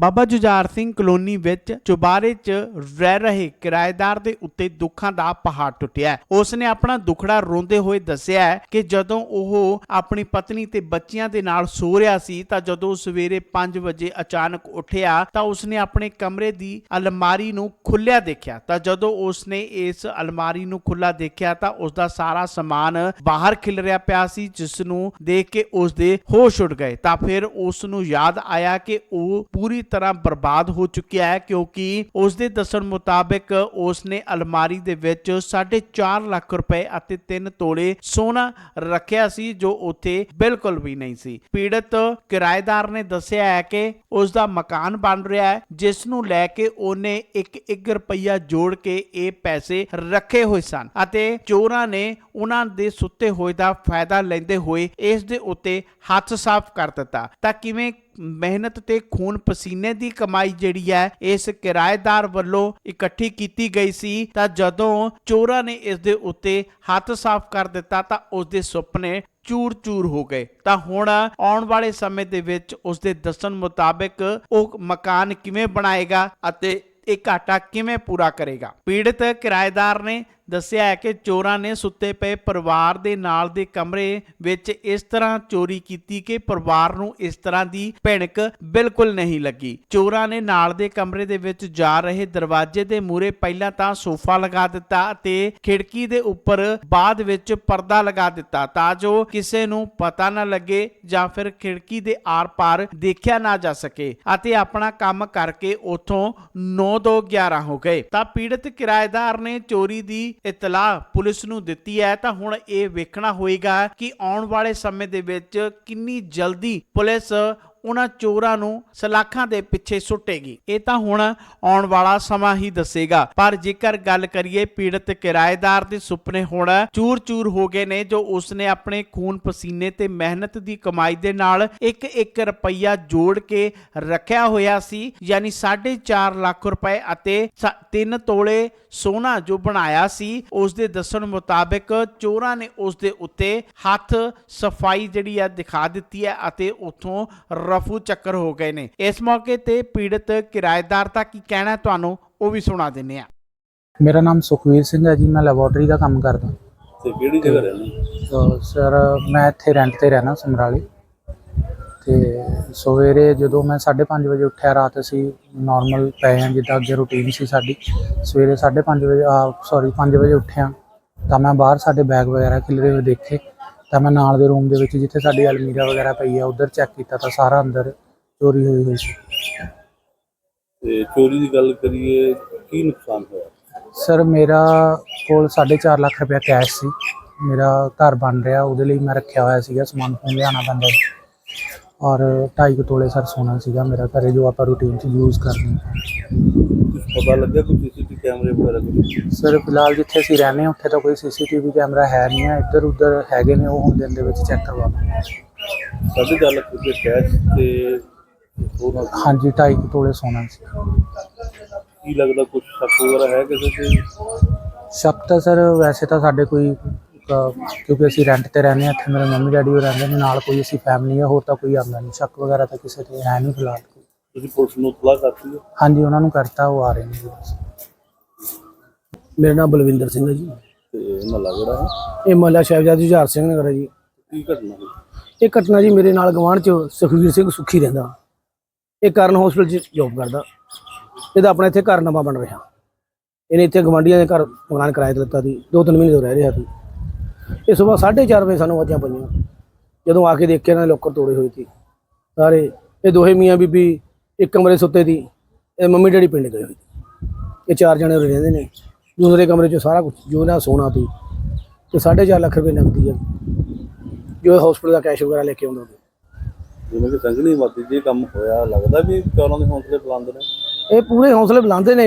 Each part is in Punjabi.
ਬਾਬਾ ਜੁਝਾਰ ਸਿੰਘ ਕਲੋਨੀ ਵਿੱਚ ਚੁਬਾਰੇ 'ਚ ਰਹਿ ਰਹੇ ਕਿਰਾਏਦਾਰ ਦੇ ਉੱਤੇ ਦੁੱਖਾਂ ਦਾ ਪਹਾੜ ਟੁੱਟਿਆ। ਉਸ ਨੇ ਆਪਣਾ ਦੁਖੜਾ ਰੋਂਦੇ ਹੋਏ ਦੱਸਿਆ ਕਿ ਜਦੋਂ ਉਹ ਆਪਣੀ ਪਤਨੀ ਤੇ ਬੱਚਿਆਂ ਦੇ ਨਾਲ ਸੋ ਰਿਹਾ ਸੀ ਤਾਂ ਜਦੋਂ ਸਵੇਰੇ 5 ਵਜੇ ਅਚਾਨਕ ਉੱਠਿਆ ਤਾਂ ਉਸ ਨੇ ਆਪਣੇ ਕਮਰੇ ਦੀ ਅਲਮਾਰੀ ਨੂੰ ਖੁੱਲਿਆ ਦੇਖਿਆ। ਤਾਂ ਜਦੋਂ ਉਸ ਨੇ ਇਸ ਅਲਮਾਰੀ ਨੂੰ ਖੁੱਲਾ ਦੇਖਿਆ ਤਾਂ ਉਸ ਦਾ ਸਾਰਾ ਸਮਾਨ ਬਾਹਰ ਖਿਲ ਰਿਹਾ ਪਿਆ ਸੀ, ਜਿਸ ਨੂੰ ਦੇਖ ਕੇ ਉਸ ਦੇ ਹੋਸ਼ ਉੱਡ ਗਏ। ਤਾਂ ਫਿਰ ਉਸ ਨੂੰ ਯਾਦ ਆਇਆ ਕਿ ਉਹ ਪੂਰੀ ਤਰ੍ਹਾਂ ਬਰਬਾਦ ਹੋ ਚੁੱਕਿਆ ਹੈ ਕਿਉਂਕਿ ਉਸ ਦੇ ਦੱਸਣ ਮੁਤਾਬਕ ਉਸ ਨੇ ਅਲਮਾਰੀ ਦੇ ਵਿੱਚ 4.5 ਲੱਖ ਰੁਪਏ ਅਤੇ 3 ਤੋਲੇ ਸੋਨਾ ਰੱਖਿਆ ਸੀ, ਜੋ ਉੱਥੇ ਬਿਲਕੁਲ ਵੀ ਨਹੀਂ ਸੀ। ਪੀੜਤ ਕਿਰਾਏਦਾਰ ਨੇ ਦੱਸਿਆ ਹੈ ਕਿ ਉਸ ਦਾ ਮਕਾਨ ਬਣ ਰਿਹਾ ਹੈ, ਜਿਸ ਨੂੰ ਲੈ ਕੇ ਉਹਨੇ 1-1 ਰੁਪਈਆ ਜੋੜ ਕੇ ਇਹ ਪੈਸੇ ਰੱਖੇ ਹੋਏ ਸਨ ਅਤੇ ਚੋਰਾਂ ਨੇ ਉਹਨਾਂ ਦੇ ਸੁੱਤੇ ਹੋਏ ਦਾ ਫਾਇਦਾ ਲੈਂਦੇ ਹੋਏ ਇਸ ਦੇ ਉੱਤੇ ਹੱਥ ਸਾਫ਼ ਕਰ ਦਿੱਤਾ। ਤਾਂ ਕਿਵੇਂ ਮਿਹਨਤ ਤੇ ਖੂਨ ਪਸੀਨੇ ਦੀ ਕਮਾਈ ਜਿਹੜੀ ਹੈ, ਇਸ ਕਿਰਾਏਦਾਰ ਵੱਲੋਂ ਇਕੱਠੀ ਕੀਤੀ ਗਈ ਸੀ। ਤਾਂ ਜਦੋਂ ਚੋਰਾਂ ਨੇ ਇਸ ਦੇ ਉੱਤੇ ਹੱਥ ਸਾਫ਼ ਕਰ ਦਿੱਤਾ, ਤਾਂ ਉਸ ਦੇ ਸੁਪਨੇ ਚੂਰ-ਚੂਰ ਹੋ ਗਏ। ਤਾਂ ਹੁਣ ਆਉਣ ਵਾਲੇ ਸਮੇਂ ਦੇ ਵਿੱਚ ਉਸ ਦੇ ਦੱਸਣ ਮੁਤਾਬਕ ਉਹ ਮਕਾਨ ਕਿਵੇਂ ਬਣਾਏਗਾ ਅਤੇ ਇਹ ਘਾਟਾ ਕਿਵੇਂ ਪੂਰਾ ਕਰੇਗਾ? ਪੀੜਤ ਕਿਰਾਏਦਾਰ ਨੇ ਦੱਸਿਆ ਹੈ ਕਿ ਚੋਰਾਂ ਨੇ ਸੁੱਤੇ ਪਏ ਪਰਿਵਾਰ ਦੇ ਨਾਲ ਦੇ ਕਮਰੇ ਵਿੱਚ ਇਸ ਤਰ੍ਹਾਂ ਚੋਰੀ ਕੀਤੀ ਕਿ ਪਰਿਵਾਰ ਨੂੰ ਇਸ ਤਰ੍ਹਾਂ ਦੀ ਭਿਣਕ ਬਿਲਕੁਲ ਨਹੀਂ ਲੱਗੀ। ਚੋਰਾਂ ਨੇ ਨਾਲ ਦੇ ਕਮਰੇ ਦੇ ਵਿੱਚ ਜਾ ਰਹੇ ਦਰਵਾਜ਼ੇ ਦੇ ਮੂਹਰੇ ਪਹਿਲਾਂ ਤਾਂ ਸੋਫਾ ਲਗਾ ਦਿੱਤਾ ਅਤੇ ਖਿੜਕੀ ਦੇ ਉੱਪਰ ਬਾਅਦ ਵਿੱਚ ਪਰਦਾ ਲਗਾ ਦਿੱਤਾ ਤਾਂ ਜੋ ਕਿਸੇ ਨੂੰ ਪਤਾ ਨਾ ਲੱਗੇ ਜਾਂ ਫਿਰ ਖਿੜਕੀ ਦੇ ਆਰ-ਪਾਰ ਦੇਖਿਆ ਨਾ ਜਾ ਸਕੇ ਅਤੇ ਆਪਣਾ ਕੰਮ ਕਰਕੇ ਉਥੋਂ 9 ਦੋ 11 ਹੋ ਗਏ। ਤਾਂ ਪੀੜਤ ਕਿਰਾਏਦਾਰ ਨੇ ਚੋਰੀ ਦੀ ਇਤਲਾਹ ਪੁਲਿਸ ਨੂੰ ਦਿੱਤੀ ਹੈ, ਤਾਂ ਹੁਣ ਇਹ ਵੇਖਣਾ ਹੋਏਗਾ ਕਿ ਆਉਣ ਵਾਲੇ ਸਮੇਂ ਦੇ ਵਿੱਚ ਕਿੰਨੀ ਜਲਦੀ ਪੁਲਿਸ ਉਹਨਾਂ ਚੋਰਾਂ ਨੂੰ ਸਲਾਖਾਂ ਦੇ ਪਿੱਛੇ ਸੁੱਟੇਗੀ। ਇਹ ਤਾਂ ਹੁਣ ਆਉਣ ਵਾਲਾ ਸਮਾਂ ਹੀ ਦੱਸੇਗਾ। ਪਰ ਜੇਕਰ ਗੱਲ ਕਰੀਏ ਪੀੜਤ ਕਿਰਾਏਦਾਰ ਦੇ ਸੁਪਨੇ ਹੁਣ ਚੂਰ-ਚੂਰ ਹੋ ਗਏ ਨੇ, ਜੋ ਉਸਨੇ ਆਪਣੇ ਖੂਨ ਪਸੀਨੇ ਤੇ ਮਿਹਨਤ ਦੀ ਕਮਾਈ ਦੇ ਨਾਲ 1-1 ਰੁਪਈਆ ਜੋੜ ਕੇ ਰੱਖਿਆ ਹੋਇਆ ਸੀ, ਯਾਨੀ 4.5 ਲੱਖ ਰੁਪਏ ਅਤੇ 3 ਤੋਲੇ ਸੋਨਾ ਜੋ ਬਣਾਇਆ ਸੀ ਉਸ ਦੇ ਦੱਸਣ ਮੁਤਾਬਕ ਚੋਰਾਂ ਨੇ ਉਸ ਦੇ ਉੱਤੇ ਹੱਥ ਸਫ਼ਾਈ ਜਿਹੜੀ ਆ ਦਿਖਾ ਦਿੱਤੀ ਹੈ ਅਤੇ ਉਥੋਂ ਰਫੂ ਚੱਕਰ ਹੋ ਗਏ ਨੇ। ਇਸ ਮੌਕੇ ਤੇ ਪੀੜਤ ਕਿਰਾਏਦਾਰ ਦਾ ਕੀ ਕਹਿਣਾ ਹੈ ਤੁਹਾਨੂੰ ਉਹ ਵੀ ਸੁਣਾ ਦਿੰਨੇ ਆ ਮੇਰਾ ਨਾਮ ਸੁਖਵੀਰ ਸਿੰਘ ਹੈ ਜੀ ਮੈਂ ਲੈਬੋਰਟਰੀ ਦਾ ਕੰਮ ਕਰਦਾ। ਤੇ ਕਿਹੜੀ ਜਗ੍ਹਾ ਰਹਿੰਦੇ ਸਰ ਮੈਂ ਇੱਥੇ ਰੈਂਟ ਤੇ ਰਹਿਣਾ ਸਮਰਾਲੇ। ਤੇ ਸਵੇਰੇ ਜਦੋਂ ਮੈਂ 5:30 ਵਜੇ ਉੱਠਿਆ ਰਾਤ ਅਸੀਂ ਨਾਰਮਲ ਪਏ ਹਾਂ ਜਿੱਦਾਂ ਅੱਗੇ ਰੁਟੀਨ ਸੀ ਸਾਡੀ। ਸਵੇਰੇ 5:30 ਵਜੇ ਆ ਸੌਰੀ 5 ਵਜੇ ਉੱਠਿਆ। ਤਾਂ ਮੈਂ ਬਾਹਰ ਸਾਡੇ ਬੈਗ ਵਗੈਰਾ ਖਿਲਰੇ ਹੋਏ ਦੇਖੇ। ਤਾਂ ਮੈਂ ਨਾਲ ਦੇ ਰੂਮ ਦੇ ਵਿੱਚ ਜਿੱਥੇ ਸਾਡੀ ਅਲਮੀਰਾ ਵਗੈਰਾ ਪਈ ਆ ਉਧਰ ਚੈੱਕ ਕੀਤਾ ਤਾਂ ਸਾਰਾ ਅੰਦਰ ਚੋਰੀ ਹੋਈ ਹੋਈ ਸੀ। ਤੇ ਚੋਰੀ ਦੀ ਗੱਲ ਕਰੀਏ ਕੀ ਨੁਕਸਾਨ ਹੋਇਆ? ਸਰ ਮੇਰਾ ਕੋਲ 4.5 ਲੱਖ ਰੁਪਇਆ ਕੈਸ਼ ਸੀ। ਮੇਰਾ ਘਰ ਬਣ ਰਿਹਾ ਉਹਦੇ ਲਈ ਮੈਂ ਰੱਖਿਆ ਹੋਇਆ ਸੀਗਾ ਸਮਾਨ ਸਮੂਨ ਲਿਆਉਣਾ ਪੈਂਦਾ ਸੀ। ਔਰ 2.5 ਤੋਲੇ ਸਰ ਸੋਨਾ ਸੀਗਾ ਮੇਰਾ ਘਰੇ ਜੋ ਆਪਾਂ ਰੂਟੀਨ 'ਚ ਯੂਜ਼ ਕਰਦੇ ਕੁਝ ਪਤਾ ਲੱਗਿਆ ਕੋਈ ਸੀਸੀਟੀਵੀ ਕੈਮਰੇ ਵਗੈਰਾ ਕੁਝ ਸਰ ਫਿਲਹਾਲ ਜਿੱਥੇ ਅਸੀਂ ਰਹਿੰਦੇ ਹਾਂ ਉੱਥੇ ਤਾਂ ਕੋਈ ਸੀਸੀਟੀਵੀ ਕੈਮਰਾ ਹੈ ਨਹੀਂ ਹੈ ਇੱਧਰ ਉੱਧਰ ਹੈਗੇ ਨੇ ਉਹ ਹੁਣ ਦਿਨ ਦੇ ਵਿੱਚ ਚੈੱਕ ਕਰਵਾ ਦਾਂਗੇ। ਚਾਰ ਲੱਖ ਰੁਪਏ ਕੈਸ਼ ਤੇ ਉਹਨਾਂ ਹਾਂਜੀ 2.5 ਤੋਲੇ ਸੋਨਾ ਸੀ। ਕੀ ਲੱਗਦਾ ਕੁਝ ਸ਼ੱਕ ਵਗੈਰਾ ਹੈ ਕਿਸੇ ਤੇ? ਸ਼ੱਕ ਤਾਂ ਸਰ ਵੈਸੇ ਤਾਂ ਸਾਡੇ ਕੋਈ ਕਿਉਂਕਿ ਅਸੀਂ ਰੈਂਟ ਤੇ ਰਹਿੰਦੇ ਹਾਂ ਇੱਥੇ ਮੇਰੇ ਮੰਮੀ ਡੈਡੀ ਉਹ ਰਹਿੰਦੇ ਨੇ ਨਾਲ ਕੋਈ ਅਸੀਂ ਫੈਮਿਲੀ ਹੈ ਹੋਰ ਤਾਂ ਕੋਈ ਆਉਂਦਾ ਨਹੀਂ ਸ਼ੱਕ ਵਗੈਰਾ ਤਾਂ ਕਿਸੇ ਤੇ ਹੈ ਨਹੀਂ ਫਿਲਹਾਲ ਤੁਸੀਂ ਪੁਲਿਸ ਨੂੰ ਇਤਲਾਹ ਕਰਤੀ ਹੈ? ਹਾਂਜੀ ਉਹਨਾਂ ਨੂੰ ਕਰਤਾ ਉਹ ਆ ਰਹੇ ਨੇ ਜੀ ਬਸ। ਮੇਰਾ ਨਾਮ ਬਲਵਿੰਦਰ ਸਿੰਘ ਹੈ ਜੀ। ਤੇ ਮਹੱਲਾ ਜਿਹੜਾ ਹੈ? ਇਹ ਮਹੱਲਾ ਸਾਹਿਬਜ਼ਾਦਾ ਜੁਝਾਰ ਸਿੰਘ ਨਗਰ ਹੈ ਜੀ। ਕੀ ਘਟਨਾ ਹੋਈ? ਇਹ ਘਟਨਾ ਜੀ ਮੇਰੇ ਨਾਲ ਗਵਾਂਢ ਚ ਸੁਖਵੀਰ ਸਿੰਘ ਸੁਖੀ ਰਹਿੰਦਾ। ਇਹ ਕਰਨ ਹਸਪੀਟਲ 'ਚ ਜੌਬ ਕਰਦਾ। ਇਹਦਾ ਆਪਣਾ ਇੱਥੇ ਘਰ ਨਵਾਂ ਬਣ ਰਿਹਾ। ਇਹਨੇ ਇੱਥੇ ਗਵਾਂਢੀਆਂ ਦੇ ਘਰ ਮਕਾਨ ਕਿਰਾਏ ਤੇ ਲਿੱਤਾ ਸੀ। ਦੋ ਤਿੰਨ ਮਹੀਨੇ ਤੋਂ ਰਹਿ ਰਿਹਾ ਸੀ। ਇਹ ਸਵੇਰ 4:30 ਵਜੇ ਸਾਨੂੰ ਆਵਾਜ਼ਾਂ ਪਈਆਂ। ਜਦੋਂ ਆ ਕੇ ਦੇਖਿਆ ਇਹਨਾਂ ਦੇ ਲੋਕਰ ਤੋੜੇ ਹੋਏ ਸੀ। ਸਾਰੇ ਇਹ ਦੋਹੇ ਮੀਆਂ ਬੀਬੀ ਇੱਕ ਕਮਰੇ ਸੁੱਤੇ ਸੀ ਇਹ ਮੰਮੀ ਡੈਡੀ ਪਿੰਡ ਗਏ ਹੋਏ ਸੀ। ਇਹ ਚਾਰ ਜਣੇ ਉਰੇ ਰਹਿੰਦੇ ਨੇ। ਦੂਸਰੇ ਕਮਰੇ 'ਚ ਸਾਰਾ ਕੁਝ ਜੋ ਨਾ ਸੋਨਾ ਸੀ ਤੇ 4.5 ਲੱਖ ਰੁਪਏ ਨਕਦੀ ਹੈ ਜੋ ਹਸਪੀਟਲ ਦਾ ਕੈਸ਼ ਵਗੈਰਾ ਲੈ ਕੇ ਆਉਂਦਾ ਜਿਵੇਂ ਕਿ ਸੰਗਣੀ ਮਾਤੀ ਜੇ ਕੰਮ ਹੋਇਆ ਲੱਗਦਾ ਵੀ ਚੋਰਾਂ ਦੇ ਹੌਸਲੇ ਬੁਲੰਦ ਨੇ। ਇਹ ਪੂਰੇ ਹੌਸਲੇ ਬੁਲੰਦੇ ਨੇ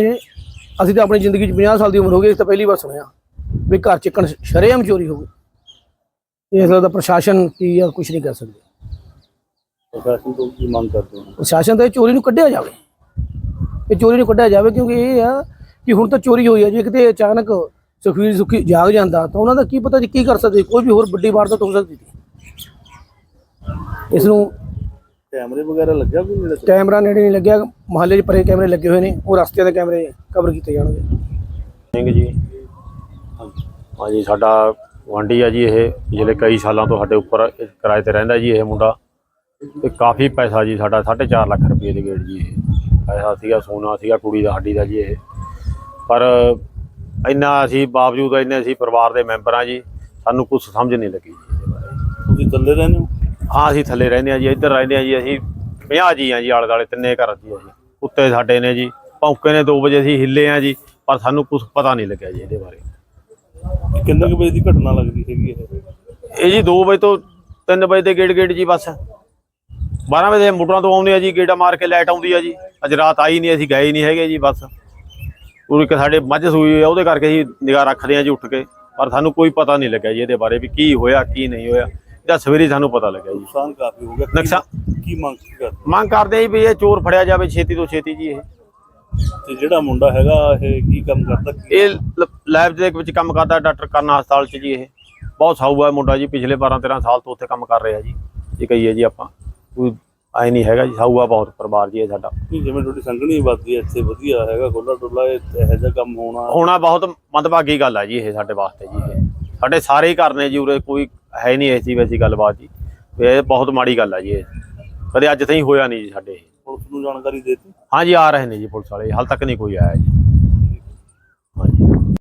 ਅਸੀਂ ਤਾਂ ਆਪਣੀ ਜ਼ਿੰਦਗੀ 'ਚ 50 ਸਾਲ ਦੀ ਉਮਰ ਹੋ ਗਈ ਇਸ ਤਾਂ ਪਹਿਲੀ ਵਾਰ ਸੁਣਿਆ ਵੀ ਘਰ ਚੱਕਣ ਸ਼ਰੇਆਮ ਚੋਰੀ ਹੋ ਗਈ। ਇਸ ਦਾ ਪ੍ਰਸ਼ਾਸਨ ਕੀ ਆ ਕੁਝ ਨਹੀਂ ਕਰ ਸਕਦੇ। ਪ੍ਰਸ਼ਾਸਨ ਤੋਂ ਕੀ ਮੰਗ ਕਰਦੇ ਹੋ? ਪ੍ਰਸ਼ਾਸਨ ਤਾਂ ਇਹ ਚੋਰੀ ਨੂੰ ਕੱਢਿਆ ਜਾਵੇ। ਇਹ ਚੋਰੀ ਨੂੰ ਕੱਢਿਆ ਜਾਵੇ ਕਿਉਂਕਿ ਇਹ ਆ ਕਿ ਹੁਣ ਤਾਂ ਚੋਰੀ ਹੋਈ ਹੈ ਜੇ ਕਿਤੇ ਅਚਾਨਕ ਸੁਖਵੀਰ ਸੁਖੀ ਜਾਗ ਜਾਂਦਾ ਤਾਂ ਉਹਨਾਂ ਦਾ ਕੀ ਪਤਾ ਜੀ ਕੀ ਕਰ ਸਕਦੇ ਕੋਈ ਵੀ ਹੋਰ ਵੱਡੀ ਵਾਰਦਾਤ ਹੋ ਸਕਦੀ ਸੀ। ਇਸ ਨੂੰ ਕੈਮਰੇ ਵਗੈਰਾ ਲੱਗਿਆ ਵੀ ਨੇੜੇ ਤੇ? ਕੈਮਰਾ ਨੇੜੇ ਨਹੀਂ ਲੱਗਿਆ ਮਹੱਲੇ 'ਚ ਪਰੇ ਕੈਮਰੇ ਲੱਗੇ ਹੋਏ ਨੇ ਉਹ ਰਸਤੇ ਦੇ ਕੈਮਰੇ ਕਵਰ ਕੀਤੇ ਜਾਣਗੇ। ਸਿੰਘ ਜੀ। ਹਾਂਜੀ ਸਾਡਾ ਗੁਆਂਢੀ ਆ ਜੀ ਇਹ ਪਿਛਲੇ ਕਈ ਸਾਲਾਂ ਤੋਂ ਸਾਡੇ ਉੱਪਰ ਕਿਰਾਏ ਤੇ ਰਹਿੰਦਾ ਜੀ ਇਹ ਮੁੰਡਾ। ਤੇ ਕਾਫੀ ਪੈਸਾ ਜੀ ਸਾਡਾ 4.5 ਲੱਖ ਰੁਪਏ ਦੇ ਗੇੜ ਜੀ ਇਹ। ਪੈਸਾ ਸੀਗਾ ਸੋਨਾ ਸੀਗਾ ਕੁੜੀ ਦਾ ਸਾਡੀ ਦਾ ਜੀ ਇਹ। ਪਰ ਇੰਨਾ ਅਸੀਂ ਬਾਵਜੂਦ ਇੰਨੇ ਅਸੀਂ ਪਰਿਵਾਰ ਦੇ ਮੈਂਬਰ ਆ ਜੀ ਸਾਨੂੰ ਕੁਝ ਸਮਝ ਨਹੀਂ ਲੱਗੀ ਜੀ ਇਹਦੇ ਬਾਰੇ। ਤੁਸੀਂ ਥੱਲੇ ਰਹਿੰਦੇ ਹੋ? ਹਾਂ ਅਸੀਂ ਥੱਲੇ ਰਹਿੰਦੇ ਆ ਜੀ ਇੱਧਰ ਰਹਿੰਦੇ ਆ ਜੀ ਅਸੀਂ 50 ਜੀ ਆ ਜੀ ਆਲੇ ਦੁਆਲੇ ਤਿੰਨੇ ਘਰ ਜੀ ਅਸੀਂ ਉੱਤੇ ਸਾਡੇ ਨੇ ਜੀ ਭੌਂਕੇ ਨੇ 2 ਵਜੇ ਅਸੀਂ ਹਿੱਲੇ ਆ ਜੀ ਪਰ ਸਾਨੂੰ ਕੁਝ ਪਤਾ ਨਹੀਂ ਲੱਗਿਆ ਜੀ ਇਹਦੇ ਬਾਰੇ। ਕਿੰਨੇ ਕੁ ਵਜੇ ਦੀ ਘਟਨਾ ਲੱਗਦੀ ਹੈਗੀ ਇਹ? ਇਹ ਜੀ 2 ਵਜੇ ਤੋਂ 3 ਵਜੇ ਦੇ ਗੇੜ ਗੇੜ ਜੀ ਬਸ। 12 ਵਜੇ ਮੋਟਰਾਂ ਤੋਂ ਆਉਂਦੇ ਆ ਜੀ ਗੇੜਾ ਮਾਰ ਕੇ ਲਾਈਟ ਆਉਂਦੀ ਆ ਜੀ। ਅੱਜ ਰਾਤ ਆਈ ਨਹੀਂ ਅਸੀਂ ਗਏ ਨਹੀਂ ਹੈਗੇ ਜੀ ਬਸ। ਉਹ ਇੱਕ ਸਾਡੇ ਮੱਝ ਸੂਈ ਆ ਉਹਦੇ ਕਰਕੇ ਅਸੀਂ ਨਿਗਾਹ ਰੱਖਦੇ ਆ ਜੀ ਉੱਠ ਕੇ। ਪਰ ਸਾਨੂੰ ਕੋਈ ਪਤਾ ਨਹੀਂ ਲੱਗਿਆ ਜੀ ਇਹਦੇ ਬਾਰੇ ਵੀ ਕੀ ਹੋਇਆ ਕੀ ਨਹੀਂ ਹੋਇਆ। ਇਹਦਾ ਸਵੇਰੇ ਸਾਨੂੰ ਪਤਾ ਲੱਗਿਆ ਜੀ। ਨੁਕਸਾਨ ਕਾਫੀ ਹੋ ਗਿਆ। ਨੁਕਸਾਨ- ਕੀ ਮੰਗ ਕਰਦੇ? ਮੰਗ ਕਰਦੇ ਆ ਜੀ ਵੀ ਇਹ ਚੋਰ ਫੜਿਆ ਜਾਵੇ ਛੇਤੀ ਤੋਂ ਛੇਤੀ ਜੀ ਇਹ। ਤੇ ਜਿਹੜਾ ਮੁੰਡਾ ਹੈਗਾ ਇਹ ਕੀ ਕੰਮ ਕਰਦਾ? ਕੀ ਇਹ ਲੈਬ ਦੇ ਵਿੱਚ ਕੰਮ ਕਰਦਾ ਡਾਕਟਰ ਕਰਨ ਹਸਪਤਾਲ 'ਚ ਜੀ ਇਹ। ਬਹੁਤ ਸਾਊ ਹੈ ਮੁੰਡਾ ਜੀ ਪਿਛਲੇ 12 13 ਸਾਲ ਤੋਂ ਉੱਥੇ ਕੰਮ ਕਰ ਰਿਹਾ ਜੀ। ਇਹ ਕਹੀਏ ਜੀ ਆਪਾਂ ਕੋਈ ਐ ਨਹੀਂ ਹੈਗਾ ਜੀ ਸਾਊ ਆ ਬਹੁਤ ਪਰਿਵਾਰ ਜੀ ਇਹ ਸਾਡਾ। ਨਹੀਂ, ਜਿਵੇਂ ਤੁਹਾਡੀ ਸੰਗਣੀ ਵੱਧਦੀ ਹੈ ਇੱਥੇ ਵਧੀਆ ਹੈਗਾ ਖੁੱਲਾ ਡੁੱਲਾ ਇਹ ਇਹੋ ਜਿਹਾ ਕੰਮ ਹੋਣਾ। ਹੋਣਾ ਬਹੁਤ ਮੰਦਭਾਗੀ ਗੱਲ ਹੈ ਜੀ ਇਹ ਸਾਡੇ ਵਾਸਤੇ ਜੀ ਇਹ। ਸਾਡੇ ਸਾਰੇ ਹੀ ਘਰ ਨੇ ਜੀ ਉਰੇ ਕੋਈ ਹੈ ਨਹੀਂ ਐਸੀ ਵੈਸੀ ਗੱਲਬਾਤ ਜੀ। ਵੀ ਇਹ ਬਹੁਤ ਮਾੜੀ ਗੱਲ ਹੈ ਜੀ ਇਹ। ਕਦੇ ਅੱਜ ਤਾਈਂ ਹੋਇਆ ਨਹੀਂ ਜੀ ਸਾਡੇ ਇਹ। ਪੁਲਿਸ ਨੂੰ ਜਾਣਕਾਰੀ ਦੇਤੀ? ਹਾਂਜੀ, ਆ ਰਹੇ ਨੇ ਜੀ ਪੁਲਿਸ ਵਾਲੇ। ਹਾਲ ਤੱਕ ਨਹੀਂ ਕੋਈ ਆਇਆ ਜੀ। ਹਾਂਜੀ।